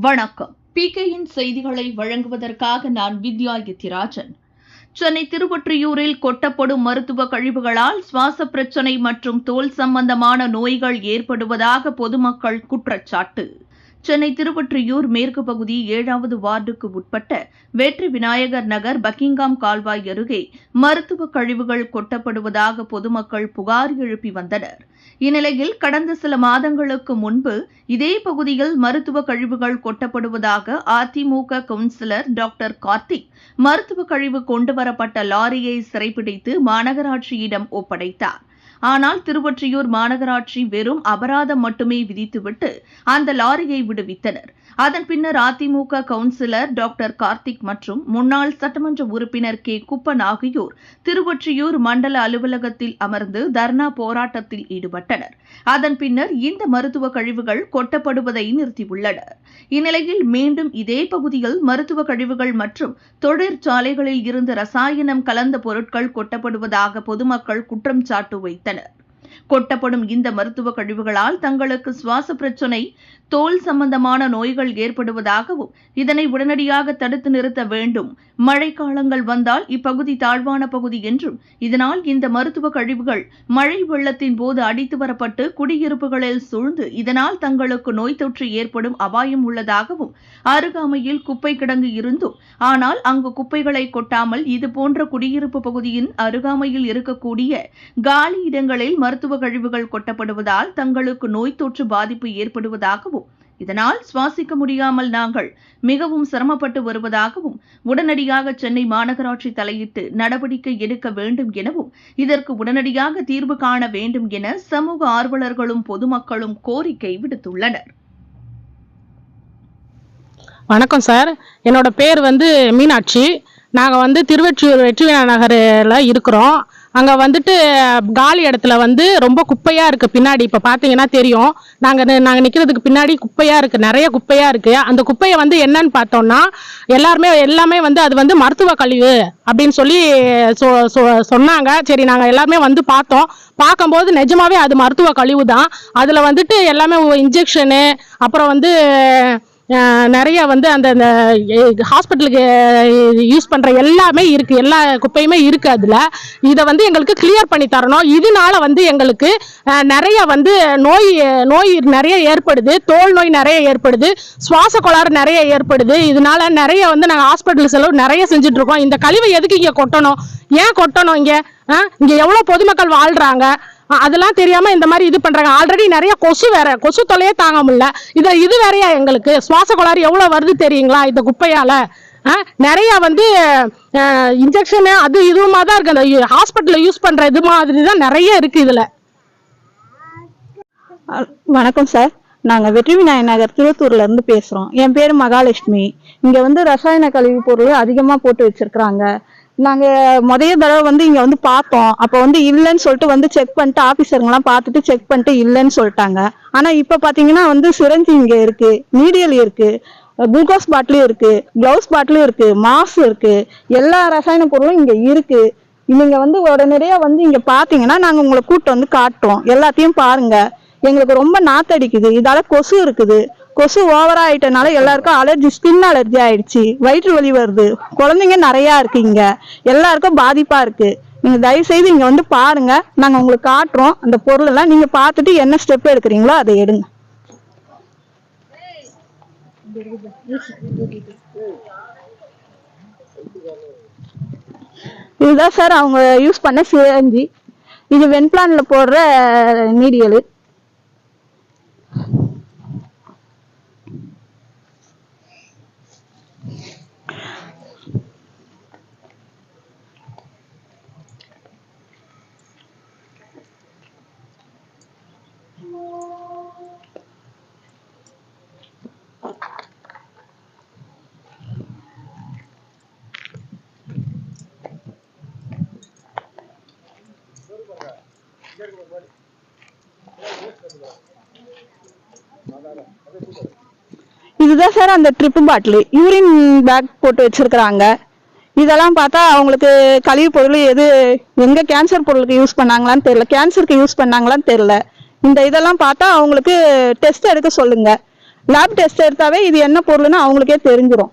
வணக்கம். பிகேயின் செய்திகளை வழங்குவதற்காக நான் வித்யா யத்திராஜன் சென்னை திருவொற்றியூரில் கொட்டப்படும் மருத்துவ கழிவுகளால் சுவாச பிரச்சினை மற்றும் தோல் சம்பந்தமான நோய்கள் ஏற்படுவதாக பொதுமக்கள் குற்றச்சாட்டு. சென்னை திருவொற்றியூர் மேற்கு பகுதி ஏழாவது வார்டுக்கு உட்பட்ட வெற்றி விநாயகர் நகர் பக்கிங்காம் கால்வாய் அருகே மருத்துவ கழிவுகள் கொட்டப்படுவதாக பொதுமக்கள் புகார் எழுப்பி வந்தனர். இந்நிலையில் கடந்த சில மாதங்களுக்கு முன்பு இதே பகுதியில் மருத்துவ கழிவுகள் கொட்டப்படுவதாக அதிமுக கவுன்சிலர் டாக்டர் கார்த்திக் மருத்துவ கழிவு கொண்டுவரப்பட்ட லாரியை சிறைப்பிடித்து மாநகராட்சியிடம் ஒப்படைத்தார். ஆனால் திருவொற்றியூர் மாநகராட்சி வெறும் அபராதம் மட்டுமே விதித்துவிட்டு அந்த லாரியை விடுவித்தனர். அதன் பின்னர் அதிமுக கவுன்சிலர் டாக்டர் கார்த்திக் மற்றும் முன்னாள் சட்டமன்ற உறுப்பினர் கே. குப்பன் ஆகியோர் திருவொற்றியூர் மண்டல அலுவலகத்தில் அமர்ந்து தர்ணா போராட்டத்தில் ஈடுபட்டனர். அதன் பின்னர் இந்த மருத்துவ கழிவுகள் கொட்டப்படுவதை நிறுத்தியுள்ளனர். இந்நிலையில் மீண்டும் இதே பகுதியில் மருத்துவ கழிவுகள் மற்றும் தொழிற்சாலைகளில் இருந்து ரசாயனம் கலந்த பொருட்கள் கொட்டப்படுவதாக பொதுமக்கள் குற்றம் சாட்டு வைத்தனர் கொட்டப்படும் இந்த மருத்துவ கழிவுகளால் தங்களுக்கு சுவாச பிரச்சினை தோல் சம்பந்தமான நோய்கள் ஏற்படுவதாகவும் இதனை உடனடியாக தடுத்து நிறுத்த வேண்டும். மழைக்காலங்கள் வந்தால் இப்பகுதி தாழ்வான பகுதி என்றும் இதனால் இந்த மருத்துவ கழிவுகள் மழை வெள்ளத்தின் போது அடித்து வரப்பட்டு குடியிருப்புகளில் சூழ்ந்து இதனால் தங்களுக்கு நோய் தொற்று ஏற்படும் அபாயம் உள்ளதாகவும் அருகாமையில் குப்பை கிடங்கு இருந்தும் ஆனால் அங்கு குப்பைகளை கொட்டாமல் இதுபோன்ற குடியிருப்பு பகுதியின் அருகாமையில் இருக்கக்கூடிய காலி இடங்களில் மருத்துவ கழிவுகள் கொட்டப்படுவதால் தங்களுக்கு நோய் தொற்று பாதிப்பு ஏற்படுவதாகவும் இதனால் சுவாசிக்க முடியாமல் நாங்கள் மிகவும் சிரமப்பட்டு வருவதாகவும் உடனடியாக சென்னை மாநகராட்சி தலையிட்டு நடவடிக்கை எடுக்க வேண்டும் எனவும் இதற்கு உடனடியாக தீர்வு காண வேண்டும் என சமூக ஆர்வலர்களும் பொதுமக்களும் கோரிக்கை விடுத்துள்ளனர். வணக்கம் சார். என்னோட பேர் வந்து மீனாட்சி. நாங்கள் வந்து திருவெற்றியூர் வெற்றி நகரில் இருக்கிறோம். அங்கே வந்துட்டு காலி இடத்துல வந்து ரொம்ப குப்பையாக இருக்குது பின்னாடி. இப்போ பார்த்தீங்கன்னா தெரியும். நாங்கள் நாங்கள் நிற்கிறதுக்கு பின்னாடி குப்பையாக இருக்குது நிறைய குப்பையாக இருக்குது அந்த குப்பையை வந்து என்னன்னு பார்த்தோம்னா எல்லாருமே எல்லாமே வந்து அது வந்து மருத்துவ கழிவு அப்படின்னு சொல்லி சொ சொ- சொன்னாங்க. சரி நாங்கள் எல்லாருமே வந்து பார்த்தோம். பார்க்கும்போது நிஜமாவே அது மருத்துவ கழிவு தான் அதில் வந்துட்டு எல்லாமே இன்ஜெக்ஷனு அப்புறம் வந்து நிறைய வந்து அந்த ஹாஸ்பிட்டலுக்கு யூஸ் பண்ணுற எல்லாமே இருக்குது எல்லா குப்பையுமே இருக்குது அதில். இதை வந்து எங்களுக்கு கிளியர் பண்ணி தரணும். இதனால வந்து எங்களுக்கு நிறைய வந்து நோய் நோய் நிறைய ஏற்படுது. தோல் நோய் நிறைய ஏற்படுது. சுவாச கோளாறு நிறைய ஏற்படுது. இதனால நிறைய வந்து நாங்கள் ஹாஸ்பிட்டல் செலவு நிறைய செஞ்சுட்ருக்கோம் இந்த கழிவை எதுக்கு இங்கே கொட்டணும்? ஏன் கொட்டணும் இங்கே? இங்கே எவ்வளோ பொதுமக்கள் வாழ்கிறாங்க அதெல்லாம் தெரியாம இந்த மாதிரி இது பண்றாங்க. ஆல்ரெடி நிறைய கொசு வேற கொசு தொலையே தாங்க முடியல. இது இது வேறயா எங்களுக்கு? சுவாச கோளாறு எவ்வளவு வருது தெரியுங்களா இந்த குப்பையால? நிறைய வந்து இன்ஜெக்ஷனு அது இதுவுமா தான் இருக்கு. அந்த ஹாஸ்பிட்டலில் யூஸ் பண்ற இது மாதிரி தான் நிறைய இருக்கு இதுல. வணக்கம் சார். நாங்கள் வெற்றி விநாயகர் நகர் திருவத்தூர்ல இருந்து பேசுகிறோம் என் பேர் மகாலட்சுமி. இங்கே வந்து ரசாயன கழிவு பொருள் அதிகமாக போட்டு வச்சிருக்கிறாங்க. நாங்கள் முதைய தடவை வந்து இங்கே வந்து பார்த்தோம் அப்போ வந்து இல்லைன்னு சொல்லிட்டு வந்து செக் பண்ணிட்டு ஆஃபீஸருங்கெல்லாம் பார்த்துட்டு செக் பண்ணிட்டு இல்லைன்னு சொல்லிட்டாங்க. ஆனால் இப்போ பார்த்தீங்கன்னா வந்து சிரஞ்சி இங்கே இருக்கு மீடியலி இருக்கு குளுக்கோஸ் பாட்டிலும் இருக்கு க்ளவுஸ் பாட்டிலும் இருக்கு மாஸ் இருக்கு. எல்லா ரசாயன பொருளும் இங்கே இருக்கு. நீங்க வந்து உடனடியா வந்து இங்க பாத்தீங்கன்னா நாங்க உங்களை கூட்டு வந்து காட்டுறோம். எல்லாத்தையும் பாருங்க. எங்களுக்கு ரொம்ப நாத்தடிக்குது. இதால கொசு இருக்குது. கொசு ஓவரா ஆயிட்டனால எல்லாருக்கும் அலர்ஜி ஸ்கின் அலர்ஜி ஆயிடுச்சு. வயிற்று வலி வருது. குழந்தைங்க நிறையா இருக்கு இங்க. எல்லாருக்கும் பாதிப்பா இருக்கு. நீங்க தயவு செய்து இங்க வந்து பாருங்க. நாங்க உங்களுக்கு காட்டுறோம். அந்த பொருள் எல்லாம் நீங்க பார்த்துட்டு என்ன ஸ்டெப் எடுக்கிறீங்களோ அதை எடுங்க. இதுதான் சார் அவங்க யூஸ் பண்ண சிரஞ்சி. இது வெண்பிளான்ல போடுற நீடியல். இதுதான் சார் அந்த ட்ரிப்பு பாட்டில் யூரின் பேக் போட்டு வச்சிருக்கிறாங்க. இதெல்லாம் பார்த்தா அவங்களுக்கு கழிவு பொருள் எது எங்கே கேன்சர் பொருளுக்கு யூஸ் பண்ணாங்களான்னு தெரியல. கேன்சருக்கு யூஸ் பண்ணாங்களான்னு தெரில இந்த இதெல்லாம் பார்த்தா அவங்களுக்கு டெஸ்ட் எடுக்க சொல்லுங்கள் லேப் டெஸ்ட் எடுத்தாவே இது என்ன பொருள்னு அவங்களுக்கே தெரிஞ்சிடும்